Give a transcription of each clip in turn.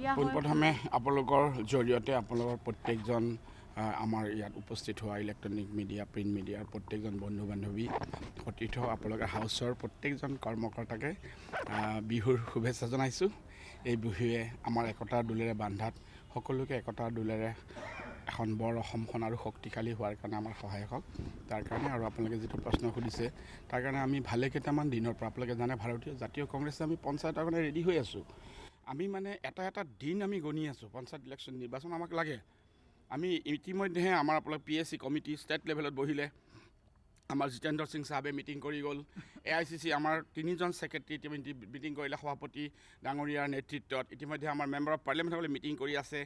পোনপ্ৰথমে আপোনালোকৰ জৰিয়তে আপোনালোকৰ প্ৰত্যেকজন আমাৰ ইয়াত উপস্থিত হোৱা ইলেক্ট্ৰনিক মিডিয়া প্ৰিণ্ট মিডিয়াৰ প্ৰত্যেকজন বন্ধু বান্ধৱী সতীৰ্থ আপোনালোকৰ হাউচৰ প্ৰত্যেকজন কৰ্মকৰ্তাকে বিহুৰ শুভেচ্ছা জনাইছোঁ। এই বিহুৱে আমাৰ একতাৰ দোলেৰে বান্ধাত সকলোকে একতাৰ দোলেৰে এখন বৰ অসমখন আৰু শক্তিশালী হোৱাৰ কাৰণে আমাৰ সহায় হওক। তাৰ কাৰণে আৰু আপোনালোকে যিটো প্ৰশ্ন সুধিছে তাৰ কাৰণে আমি ভালে কেইটামান দিনৰ পৰা আপোনালোকে জানে ভাৰতীয় জাতীয় কংগ্ৰেছে আমি পঞ্চায়তৰ কাৰণে ৰেডি হৈ আছোঁ। আমি মানে এটা এটা দিন আমি গণি আছোঁ, পঞ্চায়ত ইলেকশ্যন নিৰ্বাচন আমাক লাগে। আমি ইতিমধ্যেহে আমাৰ আপোনালোক P S C committee state লেভেলত বহিলে। আমাৰ জিতেন্দ্ৰ সিং চাহাবে মিটিং কৰি গ'ল। এ আই চি চি আমাৰ তিনিজন ছেক্ৰেটেৰী ইতিমধ্যে মিটিং কৰিলে, সভাপতি ডাঙৰীয়াৰ নেতৃত্বত। ইতিমধ্যে আমাৰ মেম্বাৰ অফ পাৰ্লিয়ামেণ্টসকলে মিটিং কৰি আছে।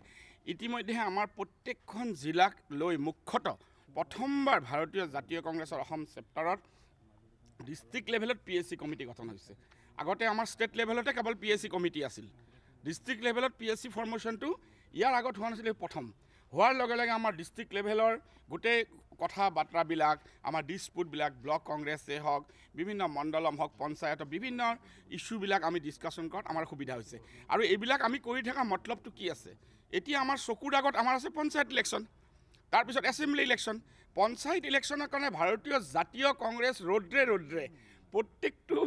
ইতিমধ্যে আমাৰ প্ৰত্যেকখন জিলাক লৈ মুখ্যতঃ প্ৰথমবাৰ ভাৰতীয় জাতীয় কংগ্ৰেছৰ অসম চেপ্টাৰত ডিষ্ট্ৰিক্ট লেভেলত পি এইচ চি কমিটি গঠন হৈছে। আগতে আমাৰ ষ্টেট লেভেলতে কেৱল পি এইচ চি কমিটি আছিল। ডিষ্ট্ৰিক্ট লেভেলত পি এইচ চি ফৰ্মেশ্যনটো ইয়াৰ আগত হোৱা নাছিলে প্ৰথম। হোৱাৰ লগে লগে আমাৰ ডিষ্ট্ৰিক্ট লেভেলৰ গোটেই কথা বাৰ্তাবিলাক, আমাৰ ডিছপুটবিলাক ব্লক কংগ্ৰেছেই হওক, বিভিন্ন মণ্ডলম হওক পঞ্চায়তৰ বিভিন্ন ইছ্যুবিলাক আমি ডিছকাশ্যন কৰাত আমাৰ সুবিধা হৈছে। আৰু এইবিলাক আমি কৰি থকা মতলবটো কি আছে? এতিয়া আমাৰ চকুৰ আগত আমাৰ আছে পঞ্চায়ত ইলেকশ্যন তাৰপিছত এছেম্বলি ইলেকশ্যন পঞ্চায়ত ইলেকশ্যনৰ কাৰণে ভাৰতীয় জাতীয় কংগ্ৰেছ ৰৌদ্ৰে ৰৌদ্ৰে প্ৰত্যেকটো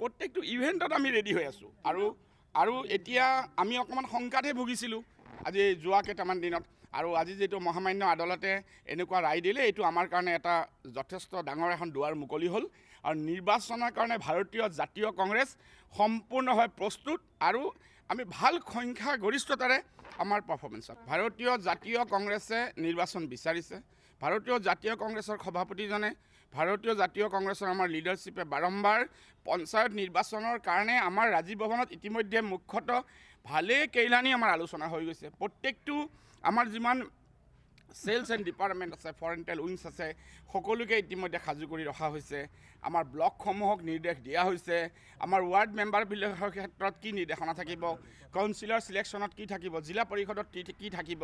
প্ৰত্যেকটো ইভেণ্টত আমি ৰেডি হৈ আছোঁ। আৰু আৰু এতিয়া আমি অকণমান শংকাতহে ভুগিছিলোঁ আজি যোৱা কেইটামান দিনত। আৰু আজি যিটো মহামান্য আদালতে এনেকুৱা ৰায় দিলে, এইটো আমাৰ কাৰণে এটা যথেষ্ট ডাঙৰ এখন দুৱাৰ মুকলি হ'ল। আৰু নিৰ্বাচনৰ কাৰণে ভাৰতীয় জাতীয় কংগ্ৰেছ সম্পূৰ্ণভাৱে প্ৰস্তুত আৰু আমি ভালো সংখ্যা গৰিষ্ঠতাৰে আমাৰ পাৰফৰ্মেঞ্চত ভাৰতীয় জাতীয় কংগ্ৰেছে নিৰ্বাচন বিচাৰিছে। ভাৰতীয় জাতীয় কংগ্ৰেছৰ সভাপতিজনে ভাৰতীয় জাতীয় কংগ্ৰেছৰ আমাৰ লিডাৰশ্বিপে বাৰম্বাৰ পঞ্চায়ত নিৰ্বাচনৰ কাৰণে আমাৰ ৰাজীৱ ভৱনত ইতিমধ্যে মুখ্যতঃ ভালেই কেইলানি আমাৰ আলোচনা হৈ গৈছে। প্ৰত্যেকটো আমাৰ যিমান চেলছ এণ্ড ডিপাৰ্টমেণ্ট আছে ফৰেণ্টেল উইংছ আছে, সকলোকে ইতিমধ্যে সাজু কৰি ৰখা হৈছে। আমাৰ ব্লকসমূহক নিৰ্দেশ দিয়া হৈছে। আমাৰ ৱাৰ্ড মেম্বাৰবিলাকৰ ক্ষেত্ৰত কি নিৰ্দেশনা থাকিব? কাউন্সিলৰ চিলেকশ্যনত কি থাকিব? জিলা পৰিষদত কি কি থাকিব?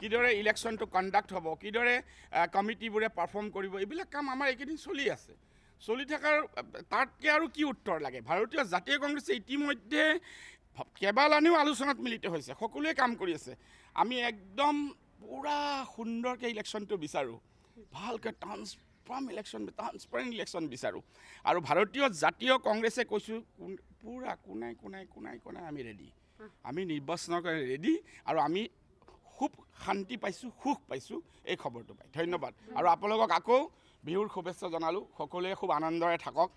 কিদৰে ইলেকশ্যনটো কণ্ডাক্ট হ'ব? কিদৰে কমিটিবোৰে পাৰফৰ্ম কৰিব? এইবিলাক কাম আমাৰ এইকেইদিন চলি আছে। চলি থকাৰ, তাতকৈ আৰু কি উত্তৰ লাগে? ভাৰতীয় জাতীয় কংগ্ৰেছে ইতিমধ্যে কেইবালানিও আলোচনাত মিলিত হৈছে। সকলোৱে কাম কৰি আছে। আমি একদম পূৰা সুন্দৰকৈ ইলেকশ্যনটো বিচাৰোঁ। ভালকৈ ট্ৰান্সফাৰ্ম ইলেকশ্যন ট্ৰান্সপাৰেণ্ট ইলেকশ্যন বিচাৰোঁ। আৰু ভাৰতীয় জাতীয় কংগ্ৰেছে কৈছোঁ পূৰা কোনাই কোনাই কোনাই কোনাই আমি ৰেডি আমি নিৰ্বাচনৰ কাৰণে ৰেডি আৰু আমি খুব শান্তি পাইছোঁ, সুখ পাইছোঁ, এই খবৰটো পাই। ধন্যবাদ। আৰু আপোনালোকক আকৌ বিহুৰ শুভেচ্ছা জনালোঁ। সকলোৱে খুব আনন্দৰে থাকক।